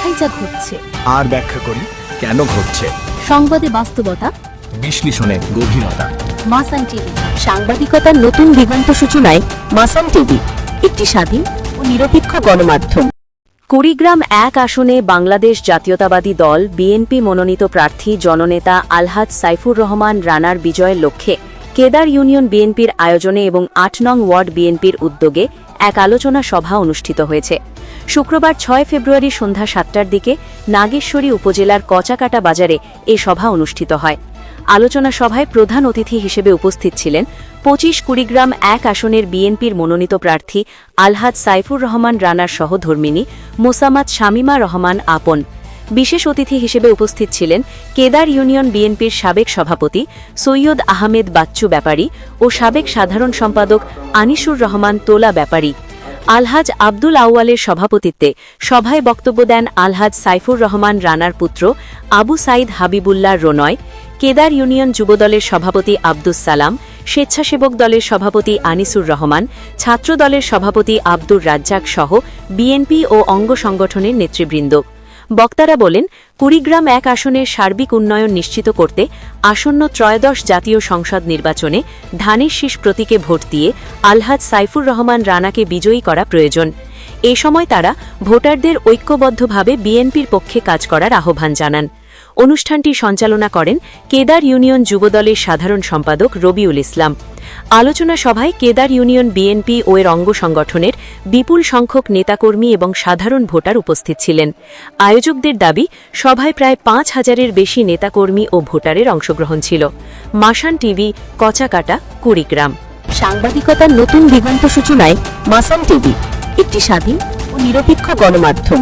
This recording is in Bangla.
দেখাই যা ঘটছে। আর ব্যাখ্যা করি কেন ঘটছে? সংবাদে বাস্তবতা। বিশ্লেষণে গভীরতা। মাসান টিভি। সাংবাদিকতার নতুন দিগন্ত সূচনায় মাসান টিভি একটি স্বাধীন ও নিরপেক্ষ গণমাধ্যম। কুড়িগ্রাম এক আসনে বাংলাদেশ জাতীয়তাবাদী দল বিএনপি মনোনীত প্রার্থী জননেতা আলহাদ সাইফুর রহমান রানার বিজয়ের লক্ষ্যে কেদার ইউনিয়ন বিএনপির আয়োজনে এবং আট নং ওয়ার্ড বিএনপির উদ্যোগে এক আলোচনা সভা অনুষ্ঠিত হয়েছে। শুক্রবার ছয় ফেব্রুয়ারি সন্ধ্যা সাতটার দিকে নাগেশ্বরী উপজেলার কচাকাটা বাজারে এ সভা অনুষ্ঠিত হয়। আলোচনা সভায় প্রধান অতিথি হিসেবে উপস্থিত ছিলেন পঁচিশ কুড়িগ্রাম এক আসনের বিএনপির মনোনীত প্রার্থী আলহাদ সাইফুর রহমান রানার সহধর্মিনী মোসামাত শামিমা রহমান আপন। বিশেষ অতিথি হিসেবে উপস্থিত ছিলেন কেদার ইউনিয়ন বিএনপির সাবেক সভাপতি সৈয়দ আহমেদ বাচ্চু ব্যাপারী ও সাবেক সাধারণ সম্পাদক আনিসুর রহমান তোলা ব্যাপারী। আলহাজ আব্দুল আউয়ালের সভাপতিত্বে সভায় বক্তব্য দেন আলহাজ সাইফুর রহমান রানার পুত্র আবু সাইদ হাবিবুল্লাহ রনয়, কেদার ইউনিয়ন যুবদলের সভাপতি আব্দুস সালাম, স্বেচ্ছাসেবক দলের সভাপতি আনিসুর রহমান ছাত্র দলের সভাপতি আব্দুর রাজ্জাক সহ বিএনপি ও অঙ্গ সংগঠনের নেতৃবৃন্দ। বক্তারা বলেন, কুড়িগ্রাম এক আসনের সার্বিক উন্নয়ন নিশ্চিত করতে আসন্ন ত্রয়োদশ জাতীয় সংসদ নির্বাচনে ধানের শীষ প্রতীকে ভোট দিয়ে আলহাজ সাইফুর রহমান রানাকে বিজয়ী করা প্রয়োজন। এ সময় তারা ভোটারদের ঐক্যবদ্ধভাবে বিএনপির পক্ষে কাজ করার আহ্বান জানান। অনুষ্ঠানটি সঞ্চালনা করেন কেদার ইউনিয়ন যুবদলের সাধারণ সম্পাদক রবিউল ইসলাম। আলোচনা সভায় কেদার ইউনিয়ন বিএনপি ও এর অঙ্গ সংগঠনের বিপুল সংখ্যক নেতাকর্মী এবং সাধারণ ভোটার উপস্থিত ছিলেন। আয়োজকদের দাবি, সভায় প্রায় পাঁচ হাজারের বেশি নেতাকর্মী ও ভোটারের অংশগ্রহণ ছিল। মাসান টিভি, কচাকাটা, কুড়িগ্রাম। সাংবাদিকতার নতুন দিগন্ত সূচনায় মাসান টিভি, একটি স্বাধীন ও নিরপেক্ষ গণমাধ্যম।